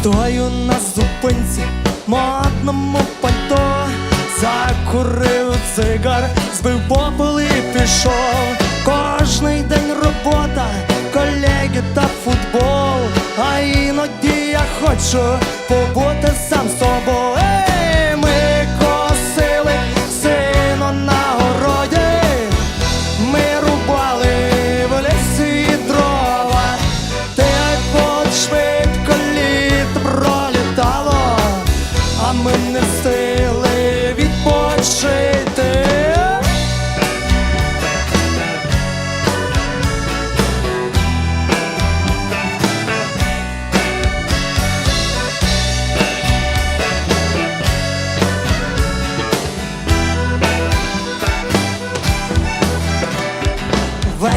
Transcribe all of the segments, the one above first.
Стою на зупинці, модному пальто, закурив цигар, збив попел і пішов. Кожний день робота, колеги та футбол. А іноді я хочу побути сам з собою.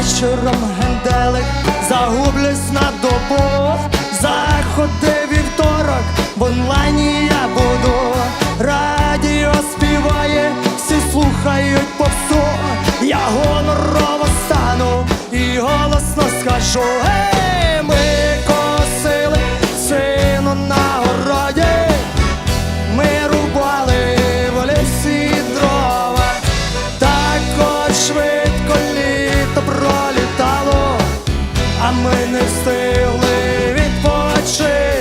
Вечором генделик загублюсь на добу. Заходи вівторок, в онлайні я буду. Радіо співає, всі слухають попсу Я гонорово стану і голосно скажу. Ей, ми косили сину на городі. Ми рубали в лісі дрова. Так от швидко ми не встигли відпочити.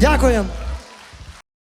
Дякуємо.